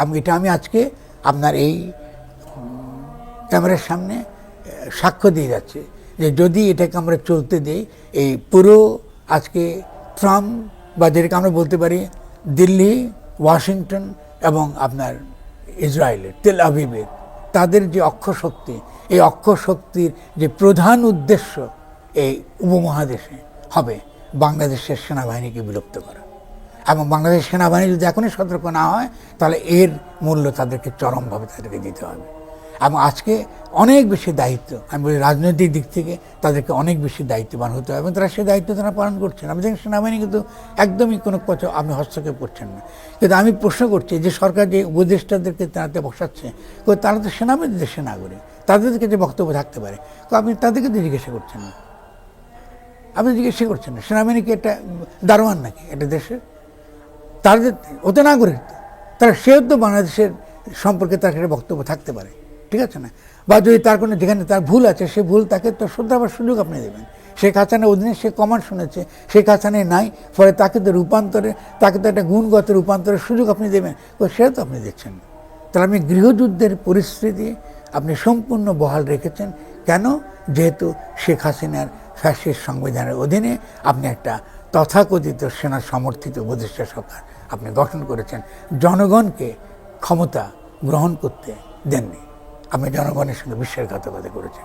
এবং এটা আমি আজকে আপনার এই ক্যামেরার সামনে সাক্ষ্য দিয়ে যাচ্ছে যে যদি এটাকে আমরা চলতে দিই, এই পুরো আজকে ট্রাম্প বা যেটাকে আমরা বলতে পারি দিল্লি, ওয়াশিংটন এবং আপনার ইসরায়েলের, তেল আবিবের, তাদের যে অক্ষশক্তি এই অক্ষশক্তির যে প্রধান উদ্দেশ্য এই উপমহাদেশে হবে, বাংলাদেশের সেনাবাহিনীকে বিলুপ্ত করা। এবং বাংলাদেশ সেনাবাহিনী যদি এখনই সতর্ক না হয়, তাহলে এর মূল্য তাদেরকে চরমভাবে তাদেরকে দিতে হবে। এবং আজকে অনেক বেশি দায়িত্ব, আমি বলি রাজনৈতিক দিক থেকে তাদেরকে অনেক বেশি দায়িত্ববান হতে হবে এবং তারা সেই দায়িত্ব তারা পালন করছেন। আমি দেখি সেনাবাহিনী কিন্তু একদমই কোনো পথে আপনি হস্তক্ষেপ করছেন না। কিন্তু আমি প্রশ্ন করছি যে সরকার যে উপদেষ্টাদেরকে তাড়াতে বসাচ্ছে তারা তো সেনাবাহিনী দেশের নাগরিক, তাদেরকে যে বক্তব্য থাকতে পারে কই আপনি তাদেরকে তো জিজ্ঞাসা করছেন না। আপনি জিজ্ঞাসা করছেন না সেনাবাহিনী কি এটা দারোয়ান নাকি? এটা দেশের? তাদের ওতে নাগরিক তো। তারা তো বাংলাদেশের সম্পর্কে তার একটা বক্তব্য থাকতে পারে, ঠিক আছে না? বা যদি তার কোনো, যেখানে তার ভুল আছে, সে ভুল তাকে তো শুধরাবার সুযোগ আপনি দেবেন। শেখ হাসানের অধীনে সে কমান শুনেছে, শেখ হাসানের নাই, ফলে তাকে তো রূপান্তরে, তাকে তো একটা গুণগত রূপান্তরের সুযোগ আপনি দেবেন। তো সেটা তো আপনি দেখছেন। না তাহলে আপনি গৃহযুদ্ধের পরিস্থিতি আপনি সম্পূর্ণ বহাল রেখেছেন। কেন? যেহেতু শেখ হাসিনার ফ্যাসিস্ট সংবিধানের অধীনে আপনি একটা তথাকথিত সেনা সমর্থিত উপদেষ্টা সরকার আপনি গঠন করেছেন, জনগণকে ক্ষমতা গ্রহণ করতে দেননি। আপনি জনগণের সঙ্গে বিশ্বাসঘাতকতা করেছেন।